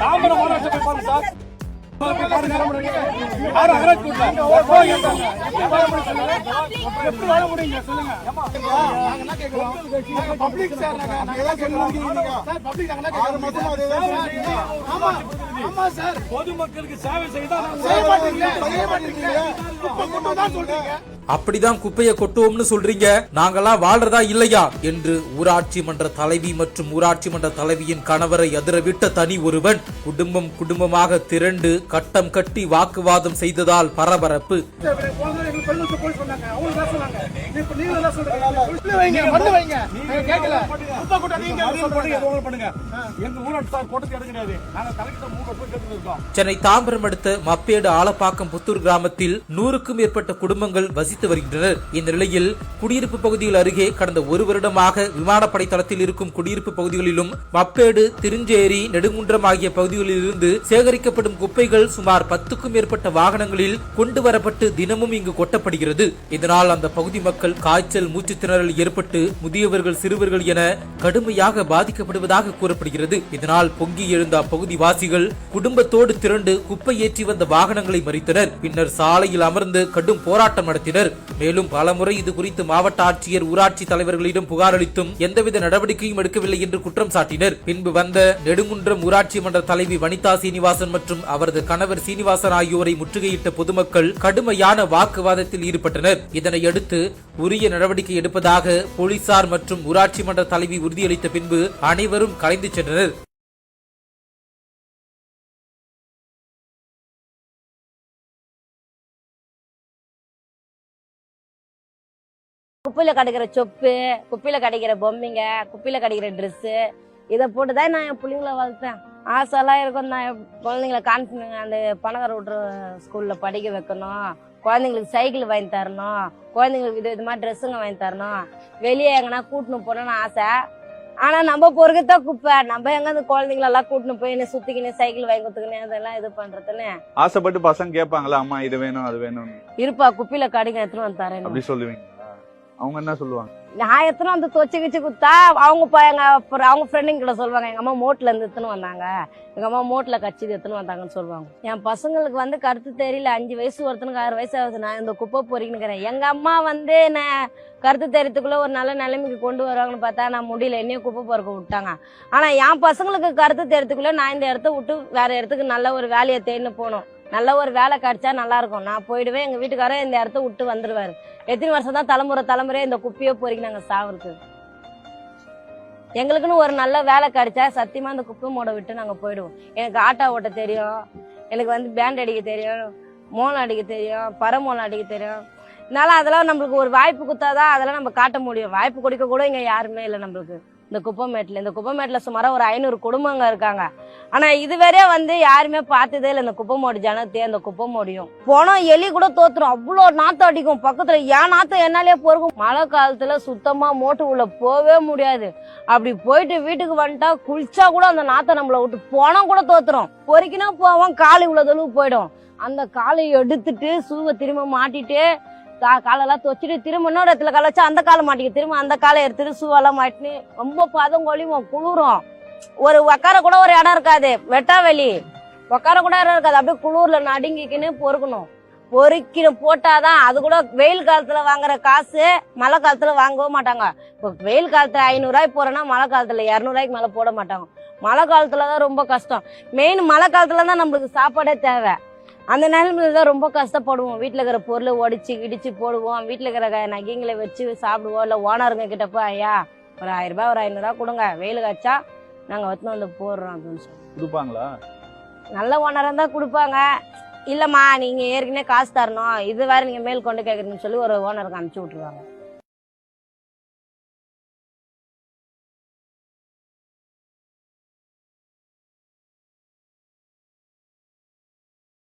தாமரை மாநாட்டு போய் பாருங்க சார். எப்படி வாழ முடியுங்க சொல்லுங்க பப்ளிக் சார். ஆமா ஆமா சார். பொதுமக்களுக்கு சேவை செய்தா செய்ய மாட்டீங்களே, செய்ய தான் சொல்றீங்க. அப்படிதான் குப்பையை கொட்டுவோம்னு சொல்றீங்க? நாங்கெல்லாம் வாழ்றதா இல்லையா? என்று ஊராட்சி மன்ற தலைவி மற்றும் ஊராட்சி மன்ற தலைவியின் கணவரை அதிரவிட்ட தனி ஒருவன் குடும்பம் குடும்பமாக திரண்டு கட்டம் கட்டி வாக்குவாதம் செய்ததால் பரபரப்பு. சென்னை தாம்பரம் அடுத்த மப்பேடு ஆலப்பாக்கம் புத்தூர் கிராமத்தில் நூறுக்கும் மேற்பட்ட குடும்பங்கள் வசித்து வருகின்றனர். இந்த நிலையில் குடியிருப்பு பகுதிகள் அருகே கடந்த ஒரு வருடமாக விமானப்படை தளத்தில் இருக்கும் குடியிருப்பு பகுதிகளிலும் மப்பேடு திருஞ்சேரி நெடுங்குன்றம் ஆகிய பகுதிகளிலிருந்து சேகரிக்கப்படும் குப்பைகள் சுமார் பத்துக்கும் மேற்பட்ட வாகனங்களில் கொண்டு வரப்பட்டு தினமும் இங்கு கொட்டப்படுகிறது. இதனால் அந்த பகுதி மக்கள் காய்ச்சல் மூச்சு திணறல் ஏற்பட்டு முதியவர்கள் சிறுவர்கள் என கடுமையாக பாதிக்கப்படுவதாக கூறப்படுகிறது. இதனால் பொங்கி எழுந்த அப்பகுதி வாசிகள் குடும்பத்தோடு திரண்டு குப்பை ஏற்றி வந்த வாகனங்களை மறித்தனர். பின்னர் சாலையில் அமர்ந்து கடும் போராட்டம் நடத்தினர். உள்ளனர் மேலும் பலமுறை இது குறித்து மாவட்ட ஆட்சியர் ஊராட்சி தலைவர்களிடம் புகார் அளித்தும் எந்தவித நடவடிக்கையும் எடுக்கவில்லை என்று குற்றம் சாட்டினர். பின்பு வந்த நெடுங்குன்றம் ஊராட்சி மன்ற தலைவி வனிதா சீனிவாசன் மற்றும் அவரது கணவர் சீனிவாசன் ஆகியோரை முற்றுகையிட்ட பொதுமக்கள் கடுமையான வாக்குவாதத்தில் ஈடுபட்டனர். இதனையடுத்து உரிய நடவடிக்கை எடுப்பதாக போலீசார் மற்றும் ஊராட்சி மன்ற தலைவி உறுதியளித்த பின்பு அனைவரும் கலைந்து சென்றனர். குப்பையில கிடைக்கிற சொப்பு குப்பையில கிடைக்கிற பொம்மைங்க குப்பையில கிடைக்கிற ட்ரெஸ்ஸு இதை போட்டு தான் நான் என் பிள்ளைங்கள வளர்த்தேன் ஆசைலாம் இருக்கும். நான் குழந்தைங்கள கான்ஃபிடன்ட் அந்த பணக்கார விட்ற ஸ்கூலில் படிக்க வைக்கணும். குழந்தைங்களுக்கு சைக்கிள் வாங்கி தரணும். குழந்தைங்களுக்கு வித விதமாக ட்ரெஸ்ஸுங்க வாங்கி தரணும். வெளியே எங்கன்னா கூட்டின்னு போகணும்னு ஆசை. ஆனால் நம்ம பொறுக்கத்தான் குப்பை. நம்ம எங்க அந்த குழந்தைங்களெல்லாம் கூட்டின்னு போய் என்ன சுற்றிக்கின்னு சைக்கிள் வாங்கி கொடுத்துக்கின்னு அதெல்லாம் இது பண்ணுறதுன்னு ஆசைப்பட்டு பசங்க கேட்பாங்களா அம்மா இது வேணும் அது வேணும் இருப்பா குப்பையில கடைங்க எடுத்துன்னு வந்து தரேன் அப்படி சொல்லுவீங்க. அவங்க என்ன சொல்லுவாங்க? நான் எத்தனை வந்து தொச்சு கிச்சு குத்தா அவங்க ப- எங்க அப்புறம் அவங்க ஃப்ரெண்டுங்க கிட்ட சொல்லுவாங்க எங்க அம்மா மோட்ல இருந்து எத்தனை வந்தாங்க. எங்க அம்மா மோட்ல கட்சி எடுத்துன்னு வந்தாங்கன்னு சொல்லுவாங்க. என் பசங்களுக்கு வந்து கருத்து தெரியல. அஞ்சு வயசு ஒருத்தனுக்கு ஆறு வயசு ஆகுது. நான் இந்த குப்பை பொறிக்கணுக்கிறேன் எங்க அம்மா வந்து நான் கருத்து தெரியறதுக்குள்ள ஒரு நல்ல நிலைமைக்கு கொண்டு வருவாங்கன்னு பார்த்தா நான் முடியல. என்னையும் குப்பை பொறுக்க விட்டாங்க. ஆனா என் பசங்களுக்கு கருத்து தெரியறதுக்குள்ள நான் இந்த இடத்த விட்டு வேற இடத்துக்கு நல்ல ஒரு வேலையை தேடின்னு போனோம். நல்ல ஒரு வேலை கிடைச்சா நல்லா இருக்கும். நான் போயிடுவேன் எங்க வீட்டுக்காரர் இந்த இடத்த விட்டு வந்துருவாரு. எத்தனை வருஷம் தான் தலைமுறை தலைமுறை இந்த குப்பையை பொறுக்கி நாங்கள் சாவுறது. எங்களுக்குன்னு ஒரு நல்ல வேலை கிடைச்சா சத்தியமா அந்த குப்பை மூட விட்டு நாங்கள் போயிடுவோம். எனக்கு ஆட்டோ ஓட்ட தெரியும். எனக்கு வந்து பேண்ட் அடிக்க தெரியும். மோளம் அடிக்க தெரியும். பரமோளம் அடிக்க தெரியும். இதனால அதெல்லாம் நம்மளுக்கு ஒரு வாய்ப்பு கொடுத்தாதான் அதெல்லாம் நம்ம காட்ட முடியும். வாய்ப்பு கொடுக்க கூட இங்கே யாருமே இல்லை நம்மளுக்கு. இந்த குப்பமேட்டில் இந்த குப்பமேட்டில் சுமாராக ஒரு ஐநூறு குடும்பங்க இருக்காங்க. ஆனால் இதுவரையே வந்து யாருமே பார்த்ததே இல்லை. இந்த குப்பை மோடி ஜனத்தையே அந்த குப்பை மோடியும் போனோம் எலி கூட தோத்துரும். அவ்வளோ நாற்றம் அடிக்கும். பக்கத்தில் ஏன் நாற்றம் என்னாலே பொறுக்கும். மழை காலத்தில் சுத்தமாக மோட்டு உள்ளே போகவே முடியாது. அப்படி போயிட்டு வீட்டுக்கு வந்துட்டா குளிச்சா கூட அந்த நாற்றம் நம்மளை விட்டு போனால் கூட தோத்துரும். பொறுக்கினா போவோம். காலை உள்ளதளவு போயிடும். அந்த காலை எடுத்துட்டு சூவை திரும்ப மாட்டிட்டு கா- காலெல்லாம் துவச்சிட்டு திரும்ப இன்னொரு இடத்துல காலை வச்சா அந்த காலை மாட்டிக்கு திரும்ப அந்த காலை எடுத்துட்டு சூவெல்லாம் மாட்டின்னு ரொம்ப பதம் கொழிவும் குளிரும். ஒரு உக்கார கூட ஒரு இடம் இருக்காது வெட்டா வெளி உக்கார கூட இடம் இருக்காது அப்படியே குளிர்ல நடுங்கிக்கின்னு பொறுக்கணும். பொறுக்கின்னு போட்டாதான் அது கூட வெயில் காலத்துல வாங்குற காசு மழை காலத்துல வாங்கவும் மாட்டாங்க. இப்போ வெயில் காலத்துல ஐநூறுரூவாய்க்கு போறேன்னா மழை காலத்துல இரநூறுவாய்க்கு மேலே போட மாட்டாங்க. மழை காலத்துல தான் ரொம்ப கஷ்டம். மெயின் மழை காலத்துல தான் நம்மளுக்கு சாப்பாடே தேவை. அந்த நிலைமையில தான் ரொம்ப கஷ்டப்படுவோம். வீட்டில் இருக்கிற பொருளை ஒடிச்சு இடிச்சு போடுவோம். வீட்டில் இருக்கிற நகைங்களை வச்சு சாப்பிடுவோம். இல்லை ஓனருங்க கிட்ட போய் ஐயா ஒரு ஆயிரம் ரூபாய் ஒரு ஐநூறுரூவா கொடுங்க. வெயில் காய்ச்சா நாங்கள் வச்சுன்னு வந்து போடுறோம். அப்படின்னு சொல்லி. கொடுப்பாங்களா? நல்ல ஓனராக தான் கொடுப்பாங்க. இல்லைம்மா நீங்கள் ஏற்கனவே காசு தரணும். இது வேறு நீங்கள் மேல் கொண்டு கேட்குறீங்கன்னு சொல்லி ஒரு ஓனருக்கு அனுப்பிச்சி விட்ருவாங்க